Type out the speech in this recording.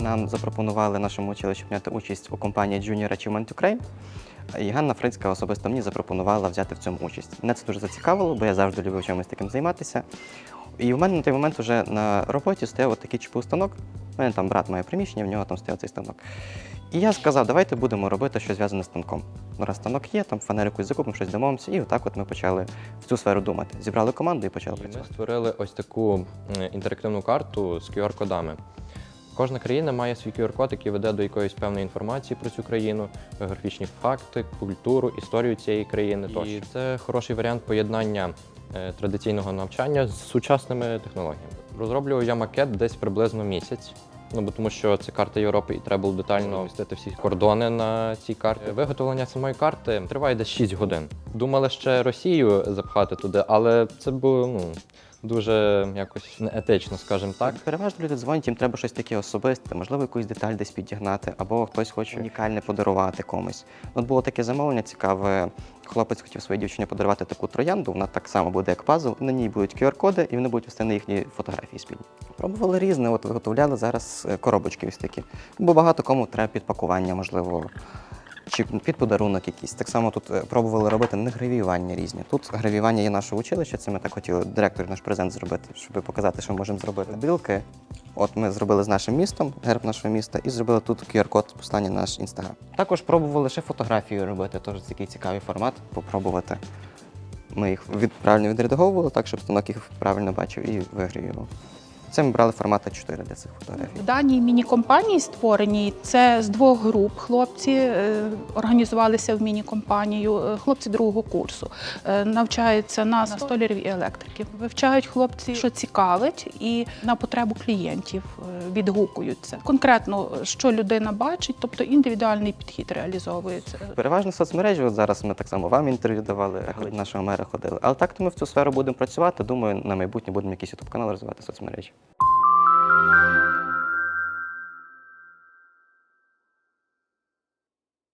нам запропонували нашому училищу прийняти участь у компанії Junior Achievement Ukraine. І Ганна Фрицька особисто мені запропонувала взяти в цьому участь. Мене це дуже зацікавило, бо я завжди любив чимось таким займатися. І в мене на той момент вже на роботі стояв от такий ЧПУ станок. У мене там брат має приміщення, в нього там стояв цей станок. І я сказав, давайте будемо робити щось зв'язане з станком. Ну, раз станок є, там фанерику закупимо, щось домовимося, і отак от ми почали в цю сферу думати. Зібрали команду і почали І Ми створили ось таку інтерактивну карту з QR-кодами. Кожна країна має свій QR-код, який веде до якоїсь певної інформації про цю країну, географічні факти, культуру, історію цієї країни. тощо. І це хороший варіант поєднання е, традиційного навчання з сучасними технологіями. Розроблював я макет десь приблизно місяць. Ну, бо тому що це карта Європи, і треба було детально вмістити всі кордони на цій карті. Виготовлення самої карти триває десь 6 годин. Думали ще Росію запхати туди, але це було ну, дуже якось неетично, скажімо так. Переважно люди дзвонять, їм треба щось таке особисте, можливо, якусь деталь десь підігнати, або хтось хоче унікальне подарувати комусь. От було таке замовлення цікаве. Хлопець хотів своїй дівчині подарувати таку троянду, вона так само буде, як пазл. На ній будуть QR-коди, і вони будуть вести на їхні фотографії спільні. Пробували різне, от виготовляли зараз е, коробочки ось такі. Бо багато кому треба підпакування, можливо. Чи під подарунок якийсь. Так само тут е, пробували робити не гравіювання різні. Тут гравіювання є нашого училища, це ми так хотіли директор наш презент зробити, щоб показати, що ми можемо зробити. Білки. От ми зробили з нашим містом, герб нашого міста, і зробили тут QR-код послання на наш інстаграм. Також пробували ще фотографію робити, теж такий цікавий формат, попробувати. Ми їх від, правильно відредаговували, так, щоб станок їх правильно бачив і вигравіював. Це ми брали формат А4 для цих фотографій. В даній міні-компанії створеній це з двох груп. Хлопці е, організувалися в міні-компанію. е, Хлопці другого курсу е, навчаються на столярів і електриків. Вивчають хлопці, що цікавить, і на потребу клієнтів відгукуються. Конкретно, що людина бачить, тобто індивідуальний підхід реалізовується. Переважно соцмережі, от зараз ми так само вам інтерв'ю давали, нашого мера ходили. Але так то ми в цю сферу будемо працювати. Думаю, на майбутнє будемо якийсь ютуб канал розвивати соцмережі. you